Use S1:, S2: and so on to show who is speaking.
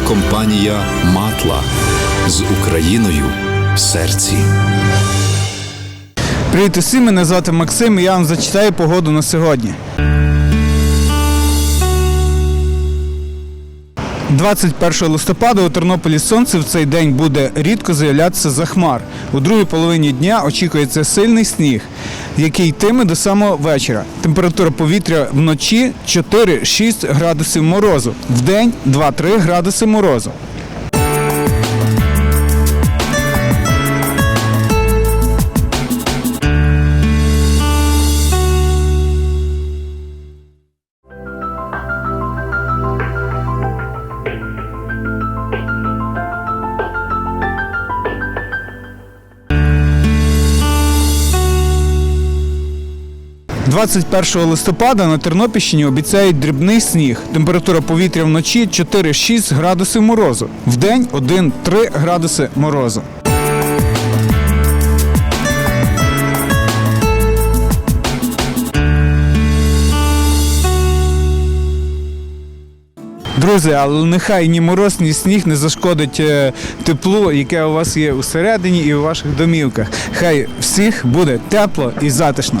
S1: компанія Матла з Україною в серці.
S2: Привіт усім, мене звати Максим і я вам зачитаю погоду на сьогодні. 21 листопада у Тернополі сонце в цей день буде рідко з'являтися за хмар. У другій половині дня очікується сильний сніг, який йтиме до самого вечора. Температура повітря вночі 4-6 градусів морозу, вдень 2-3 градуси морозу. – 21 листопада на Тернопільщині обіцяють дрібний сніг. Температура повітря вночі 4-6 градусів морозу. Вдень 1-3 градуси морозу. Друзі, але нехай ні мороз, ні сніг не зашкодить е, теплу, яке у вас є усередині і у ваших домівках. Хай всіх буде тепло і затишно.